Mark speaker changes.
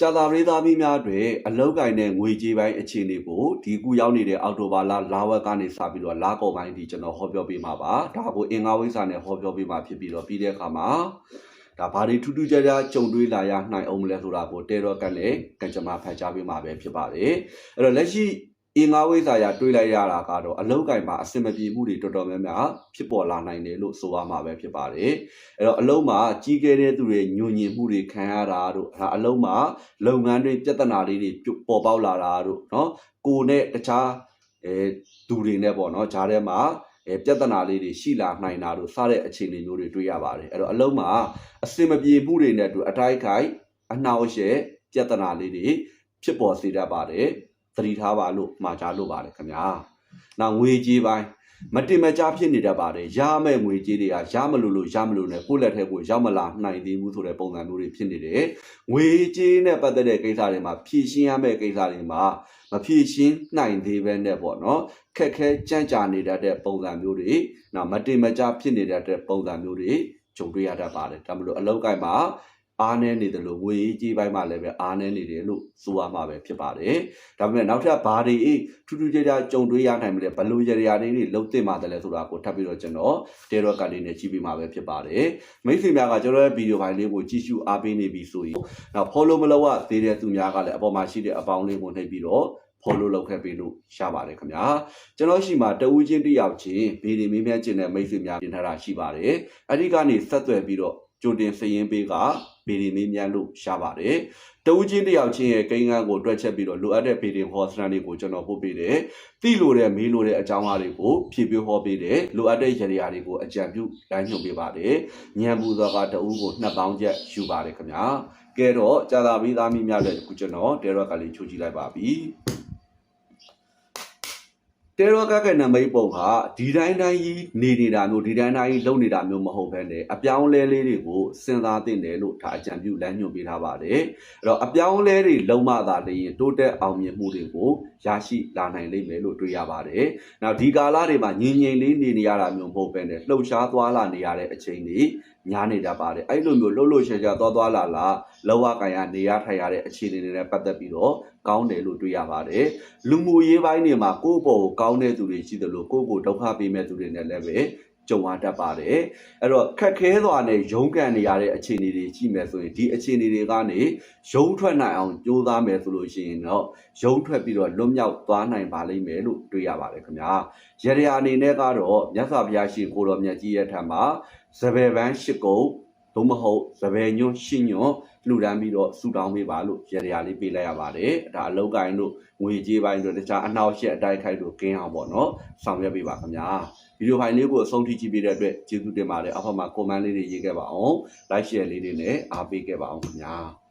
Speaker 1: ကြာသာပရိသတ်များတွေအလောက်ကင်တဲ့ငွေကြေးပိုင်းအခြေအနေကိုဒီခုရောက်နေတဲ့အောက်တိုဘာလလာဝက်ကနေစပြီးတော့လာကော်ပိုင်းဒီကျွန်တော်ဟောပြောပေးမှာပါဒါကိုအင်္ဂါဝိဇ္ဇာနဲ့ဟောပြောပေးမှာဖြစ်ပြီးတော့ပြီးတဲ့အခါမှာဒါဘာတွေထူးထူးခြားခြားကြုံတွေ့လာရနိုင်အောင်မလဲဆိုတာကိုတဲတော့ကတ်နဲ့ကံကြမ္မာဖတ်ကြားပေးမှာပဲဖြစ်ပါတယ်အဲ့တော့လက်ရှိ အင်္ဂါဝိဇ္ဇာရတွေးလိုက်ရတာကတော့အလောက်ကင်မှာအစင်မပြေမှုတွေတော်တော်များများဖြစ်ပေါ်လာနိုင်တယ်လို့ဆိုရမှာပဲဖြစ်ပါတယ်အဲ့တော့အလုံးမှာကြီးခဲ့တဲ့သူတွေညွညင်မှုတွေခံရတာတို့ဒါအလုံးမှာ လုပ်ငန်းတွေပြဿနာလေးတွေပြုပေါ်ပေါက်လာတာတို့เนาะကိုနဲ့တခြားအဲသူတွေနဲ့ပေါ့เนาะဂျားထဲမှာအဲပြဿနာလေးတွေရှိလာနိုင်တာတို့စတဲ့အခြေအနေမျိုးတွေတွေ့ရပါတယ်အဲ့တော့အလုံးမှာအစင်မပြေမှုတွေနဲ့အတူအတိုက်ခိုက်အနှောက်အယှက်ပြဿနာလေးတွေဖြစ်ပေါ်စေတတ်ပါတယ် သတိထားပါလို့မှာကြားလို့ပါတယ်ခင်ဗျာနောက်ငွေကြေးပိုင်းမတင်မကြဖြစ်နေတတ်ပါတယ်ရမယ့်ငွေကြေးတွေကရမလို့လို့ရမလို့နဲ့ကိုယ့်လက်ထဲကိုရောက်မလာနိုင်သေးဘူးဆိုတဲ့ပုံစံမျိုးတွေဖြစ်နေတယ်ငွေကြေးနဲ့ပတ်သက်တဲ့ကိစ္စတွေမှာဖြည့်ရှင်းရမယ့်ကိစ္စတွေမှာမဖြည့်ရှင်းနိုင်သေးပဲနဲ့ပေါ့နော်ခက်ခဲကြမ်းကြာနေတတ်တဲ့ပုံစံမျိုးတွေနောက်မတင်မကြဖြစ်နေတတ်တဲ့ပုံစံမျိုးတွေကြုံတွေ့ရတတ်ပါတယ်ဒါမလို့အလောက်ကိုက်မှာ အားနည်းနေတယ်လို့ငွေကြေးပိုင်းမှာလည်းပဲအားနည်းနေတယ်လို့ဆိုရမှာပဲဖြစ်ပါတယ်ဒါပေမဲ့နောက်ထပ်ဘာတွေထူးထူးခြားခြားကြုံတွေ့ရနိုင်မလဲဘလို့ရရလေးတွေလုံးသိမှတယ်လဲဆိုတာကိုထပ်ပြီးတော့ကျွန်တော်တေရော့ကလေးနဲ့ကြည့်ပြီးမှာပဲဖြစ်ပါတယ်မိတ်ဆွေများကကျွန်တော်ရဲ့ဗီဒီယိုဖိုင်လေးကိုကြည့်ရှုအားပေးနေပြီဆိုရင်နောက် follow မလုပ်ရသေးတဲ့သူများကလည်းအပေါ်မှာရှိတဲ့အပေါင်းလေးကိုနှိပ်ပြီးတော့ follow လုပ်ခဲ့ပေးလို့ရပါတယ်ခင်ဗျာကျွန်တော်ရှိမှာတဦးချင်းတစ်ယောက်ချင်းဗီဒီမင်းမြတ်ကျင်တဲ့မိတ်ဆွေများတင်ထားတာရှိပါတယ်အဲ့ဒီကနေဆက်သွယ်ပြီးတော့ ကြိုတင်စည်ရင်းပေးကဗီဒီမင်းမြတ်လို့ရပါတယ်တဦးချင်းတစ်ယောက်ချင်းရဲ့ကိန်းဂန်းကိုတွက်ချက်ပြီးတော့လိုအပ်တဲ့ဗီဒီဟောစတန်လေးကိုကျွန်တော်ပို့ပေးတယ်သိလို့တဲ့မေးလို့တဲ့အကြောင်းအရာတွေကိုဖြည့်ပြဟောပေးတယ်လိုအပ်တဲ့ရည်ရည်တွေကိုအကြံပြုလမ်းညွှန်ပေးပါတယ်ညံပူသောကတဦးကိုနှစ်ပေါင်းချက်ယူပါတယ်ခင်ဗျာကဲတော့ကြာသာပြီးသားမိများလည်းအခုကျွန်တော်တဲရော့ကလေးချိုးကြည့်လိုက်ပါပြီ တဲရော့ကကနံမိတ်ပုံဟာဒီတိုင်းတိုင်းကြီးနေနေတာမျိုးဒီတိုင်းတိုင်းကြီးလုံနေတာမျိုးမဟုတ်ဘဲနဲ့အပြောင်းလဲလေးတွေကိုစဉ်းစားသင့်တယ်လို့ဒါအကြံပြုလမ်းညွှန်ပေးထားပါတယ်အဲ့တော့အပြောင်းလဲတွေလုံမသာလျင်တိုးတက်အောင်မြင်မှုတွေကိုရရှိလာနိုင်လိမ့်မယ်လို့တွေ့ရပါတယ်နောက်ဒီကာလတွေမှာငြိမ်ငြိမ်လေးနေနေရတာမျိုးမဟုတ်ဘဲနဲ့လှုပ်ရှားသွားလာနေရတဲ့အချိန်တွေ ညားနေတတ်ပါတယ်အဲ့လိုမျိုးလှုပ်လှုပ်ရှားရှားသွားသွားလာလာလောကကန်ရနေရထိုင်ရတဲ့အခြေအနေတွေနဲ့ပတ်သက်ပြီးတော့ကောင်းတယ်လို့တွေ့ရပါတယ်လူမှုရေးပိုင်းတွေမှာကိုယ့်ဘောကိုကောင်းတဲ့သူတွေရှိတယ်လို့ကိုယ့်ကိုဒုက္ခပေးမဲ့သူတွေနဲ့လည်းပဲ ကြုံရတတ်ပါတယ်အဲ့တော့ခက်ခဲစွာနဲ့ရုန်းကန်နေရတဲ့အခြေအနေတွေရှိမယ်ဆိုရင်ဒီအခြေအနေတွေကနေရုန်းထွက်နိုင်အောင်ကြိုးစားမယ်ဆိုလို့ရှိရင်တော့ရုန်းထွက်ပြီးတော့လွတ်မြောက်သွားနိုင်ပါလိမ့်မယ်လို့တွေ့ရပါတယ်ခင်ဗျာရရအနေနဲ့ကတော့မြတ်စွာဘုရားရှင်ကိုတော်မြတ်ကြီးရဲ့ထံမှာဇဗေပန်းရှစ်ကုံ သို့မဟုတ်ဇဗေညွန့်ရှင်းညွန့်လှူဒန်းပြီးတော့ဆူတောင်းပေးပါလို့ရရလေးပေးလိုက်ရပါတယ်ဒါအလောက်ကိုင်းတို့ငွေကြေးပိုင်းတို့တခြားအနောက်ရှက်အတိုက်ခိုက်တို့ကင်းအောင်ပေါ့နော်ဆောင်ရွက်ပေးပါခင်ဗျာဗီဒီယိုဖိုင်လေးကိုအဆုံးထိကြည့်ပေးတဲ့အတွက်ကျေးဇူးတင်ပါတယ်အဖေမှာ comment လေးတွေရေးခဲ့ပါအောင် like share လေးတွေနဲ့အားပေးခဲ့ပါအောင်ခင်ဗျာ